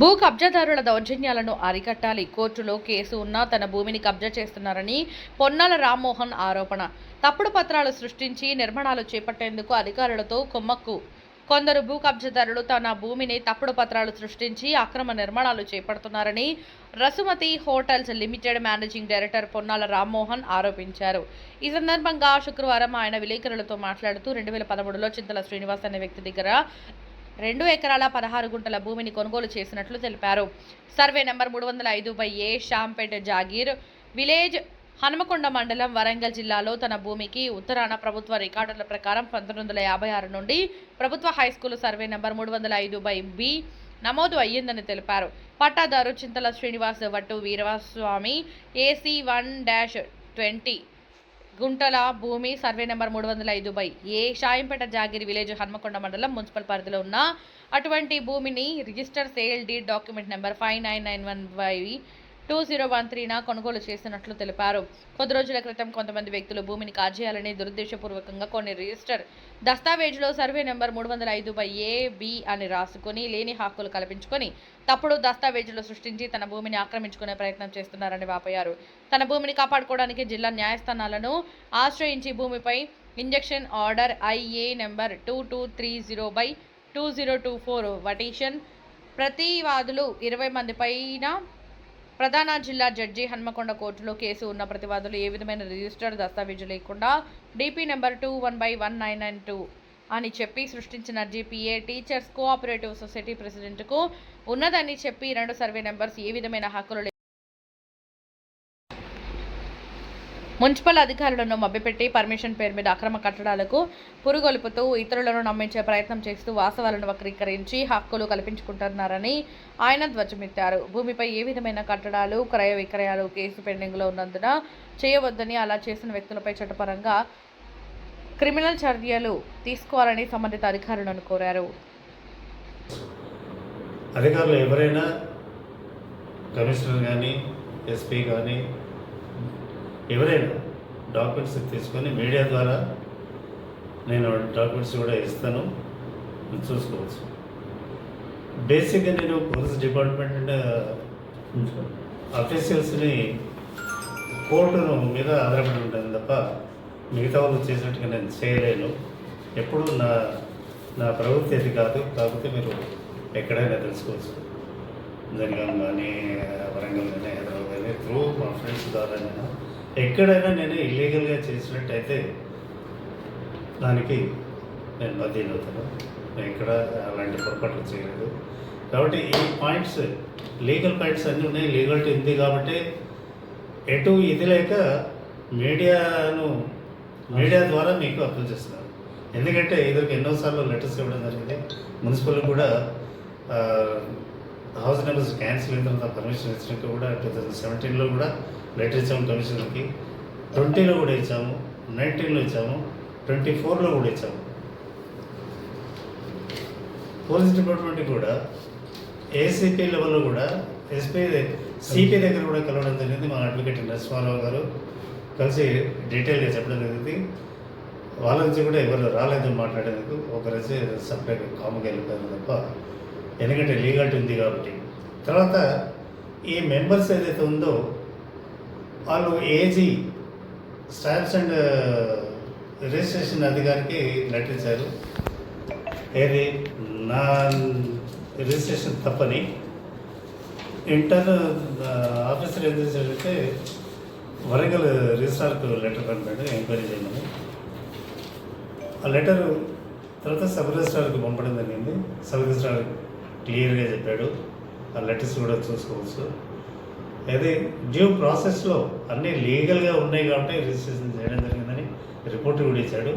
భూ కబ్జాదారుల దౌర్జన్యాలను అరికట్టాలి. కోర్టులో కేసు ఉన్నా తన భూమిని కబ్జా చేస్తున్నారని పొన్నాల రామ్మోహన్ ఆరోపణ. తప్పుడు పత్రాలు సృష్టించి నిర్మాణాలు చేపట్టేందుకు అధికారులతో కొమ్మక్కు. కొందరు భూ కబ్జాదారులు తన భూమిని తప్పుడు పత్రాలు సృష్టించి అక్రమ నిర్మాణాలు చేపడుతున్నారని Rasumati hotels limited managing director Ponnala Rammohan ఆరోపించారు. ఈ సందర్భంగా శుక్రవారం ఆయన విలేకరులతో మాట్లాడుతూ రెండు వేల పదమూడులో చింతల శ్రీనివాస్ అనే వ్యక్తి దగ్గర రెండు ఎకరాల పదహారు గుంటల భూమిని కొనుగోలు చేసినట్లు తెలిపారు. సర్వే నెంబర్ మూడు వందల ఐదు by A Shampet Jagir. Village Hanumakonda మండలం వరంగల్ జిల్లాలో తన భూమికి ఉత్తరాన ప్రభుత్వ రికార్డుల ప్రకారం పంతొమ్మిది వందల యాభై ఆరు నుండి ప్రభుత్వ హైస్కూల్ సర్వే నెంబర్ మూడు వందల ఐదు బై బి నమోదు అయ్యిందని తెలిపారు. పట్టాదారు Chintala Srinivas Vattu Veeraswamy AC one dash twenty గుంటల భూమి సర్వే నెంబర్ మూడు వందల ఐదు by A Shayampet Jagiri village Hanamkonda మండలం మున్సిపల్ పరిధిలో ఉన్న అటువంటి భూమిని register sale deed document number five nine nine one by two zero one త్రీన కొనుగోలు చేసినట్లు తెలిపారు. కొద్ది రోజుల క్రితం కొంతమంది వ్యక్తులు భూమిని కాజేయాలని దురుద్దేశపూర్వకంగా కొన్ని రిజిస్టర్ దస్తావేజులో సర్వే నెంబర్ మూడు వందల ఐదు బై ఏ బి అని రాసుకుని లేని హక్కులు కల్పించుకొని తప్పుడు దస్తావేజులు సృష్టించి తన భూమిని ఆక్రమించుకునే ప్రయత్నం చేస్తున్నారని వాపోయారు. తన భూమిని కాపాడుకోవడానికి జిల్లా న్యాయస్థానాలను ఆశ్రయించి భూమిపై injection order IA number two two three zero by two zero two four వటేషన్ ప్రతివాదులు ఇరవై మంది పైన ప్రధాన జిల్లా జడ్జి హన్మకొండ కోర్టులో కేసు ఉన్న ప్రతివాదులు ఏ విధమైన రిజిస్టర్డ్ దస్తావేజు లేకుండా DP number two one by one nine nine two అని చెప్పి సృష్టించిన జీపీఏ టీచర్స్ కోఆపరేటివ్ సొసైటీ ప్రెసిడెంట్కు ఉన్నదని చెప్పి రెండు సర్వే నెంబర్స్ ఏ విధమైన హక్కులు మున్సిపల్ అధికారులను మభ్యపెట్టి పర్మిషన్ పేరు మీద అక్రమ కట్టడాలకు పురుగొలుపుతూ ఇతరులను నమ్మించే ప్రయత్నం చేస్తూ వాస్తవాలను వక్రీకరించి హక్కులు కల్పించుకుంటున్నారని ఆయన ధ్వజమెత్తారు. భూమిపై ఏ విధమైన కట్టడాలు క్రయ విక్రయాలు కేసు పెండింగ్లో ఉన్నందున చేయవద్దని అలా చేసిన వ్యక్తులపై చట్టపరంగా క్రిమినల్ చర్యలు తీసుకోవాలని సంబంధిత అధికారులను కోరారు. అధికారులు ఎవరైనా కమిషనర్ కానీ ఎస్పీ కానీ ఎవరైనా డాక్యుమెంట్స్ తీసుకొని మీడియా ద్వారా నేను డాక్యుమెంట్స్ కూడా ఇస్తాను. చూసుకోవచ్చు. బేసిక్గా నేను పోలీస్ డిపార్ట్మెంట్ అఫీషియల్స్ని కోర్టును మీద ఆధారపడి ఉంటాను తప్ప మిగతా వాళ్ళు చేసినట్టుగా నేను చేయలేను. ఎప్పుడు నా నా ప్రవృత్తి అది కాదు. కాకపోతే మీరు ఎక్కడైనా తెలుసుకోవచ్చు. జనగాం కానీ వరంగల్ కానీ హైదరాబాద్ కానీ త్రూ మా ఫ్రెండ్స్ ద్వారా నేను ఎక్కడైనా నేను ఇల్లీగల్గా చేసినట్టయితే దానికి నేను బద్దీలు అవుతాను. నేను ఇక్కడ అలాంటి పొరపాట్లు చేయలేదు. కాబట్టి ఈ పాయింట్స్ లీగల్ పాయింట్స్ అన్నీ ఉన్నాయి. లీగల్టీ ఉంది కాబట్టి ఎటు ఇది లేక మీడియాను మీడియా ద్వారా మీకు అప్లై చేస్తున్నారు. ఎందుకంటే ఇద్దరికి ఎన్నోసార్లు లెటర్స్ ఇవ్వడం జరిగింది. మున్సిపల్ కూడా హౌస్ నెంబర్స్ క్యాన్సిల్ అయిన తర్వాత పర్మిషన్ ఇచ్చినాక కూడా టూ థౌజండ్ సెవెంటీన్లో కూడా లెటర్ ఇచ్చాము కమిషనర్కి. ట్వంటీలో కూడా ఇచ్చాము నైన్టీన్లో ఇచ్చాము ట్వంటీ ఫోర్లో కూడా ఇచ్చాము. పోలీస్ డిపార్ట్మెంట్ కూడా ఏసీపీ లెవెల్లో కూడా ఎస్పీ సిపి దగ్గర కూడా కలవడం జరిగింది. మా అడ్వకేట్ నరసింహారావు గారు కలిసి డీటెయిల్గా చెప్పడం జరిగింది. వాళ్ళ నుంచి కూడా ఎవరు రాలేదు మాట్లాడేందుకు ఒకరైతే సపరేట్ కామ్గా వెళ్ళిపోయారు తప్ప ఎందుకంటే లీగాలిటీ ఉంది కాబట్టి. తర్వాత ఈ మెంబర్స్ ఏదైతే ఉందో వాళ్ళు AG stamps and uh, registration అధికారికి లెటర్ ఇచ్చారు. ఏది? నా రిజిస్ట్రేషన్ తప్పని. ఇంటర్ uh, ఆఫీసర్ ఏం చేశాడంటే వరంగల్ రిజిస్ట్రార్కు లెటర్ పంపాడు ఎంక్వైరీ చేయమని. ఆ లెటర్ తర్వాత సబ్ రిజిస్ట్రార్కి పంపడం జరిగింది. సబ్ రిజిస్ట్రార్ క్లియర్గా చెప్పాడు. ఆ లెటర్స్ కూడా చూసుకోవచ్చు. అయితే డ్యూ ప్రాసెస్లో అన్నీ లీగల్గా ఉన్నాయి కాబట్టి రిజిస్ట్రేషన్ చేయడం జరిగిందని రిపోర్ట్ కూడా ఇచ్చాడు.